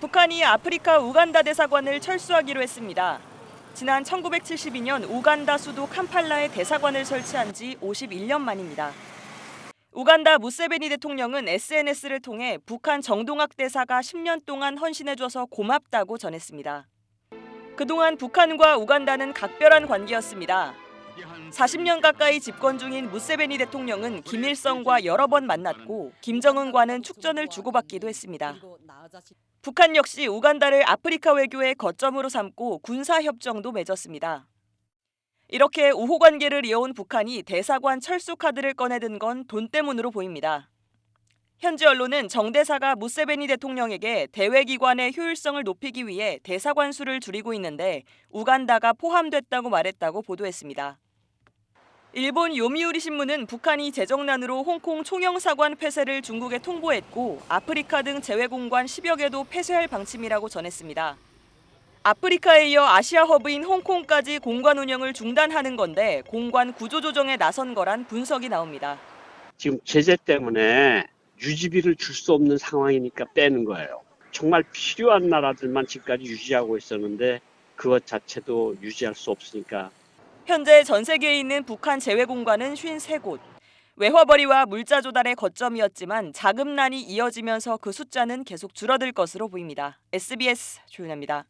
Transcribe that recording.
북한이 아프리카 우간다 대사관을 철수하기로 했습니다. 지난 1972년 우간다 수도 캄팔라에 대사관을 설치한 지 51년 만입니다. 우간다 무세베니 대통령은 SNS를 통해 북한 정동학 대사가 10년 동안 헌신해줘서 고맙다고 전했습니다. 그동안 북한과 우간다는 각별한 관계였습니다. 40년 가까이 집권 중인 무세베니 대통령은 김일성과 여러 번 만났고 김정은과는 축전을 주고받기도 했습니다. 북한 역시 우간다를 아프리카 외교의 거점으로 삼고 군사 협정도 맺었습니다. 이렇게 우호 관계를 이어온 북한이 대사관 철수 카드를 꺼내든 건 돈 때문으로 보입니다. 현지 언론은 정 대사가 무세베니 대통령에게 대외 기관의 효율성을 높이기 위해 대사관 수를 줄이고 있는데 우간다가 포함됐다고 말했다고 보도했습니다. 일본 요미우리 신문은 북한이 재정난으로 홍콩 총영사관 폐쇄를 중국에 통보했고 아프리카 등 재외공관 10여 개도 폐쇄할 방침이라고 전했습니다. 아프리카에 이어 아시아 허브인 홍콩까지 공관 운영을 중단하는 건데 공관 구조 조정에 나선 거란 분석이 나옵니다. 지금 제재 때문에 유지비를 줄 수 없는 상황이니까 빼는 거예요. 정말 필요한 나라들만 지금까지 유지하고 있었는데 그것 자체도 유지할 수 없으니까 현재 전 세계에 있는 북한 재외공관은 53곳. 외화벌이와 물자 조달의 거점이었지만 자금난이 이어지면서 그 숫자는 계속 줄어들 것으로 보입니다. SBS 조윤아입니다.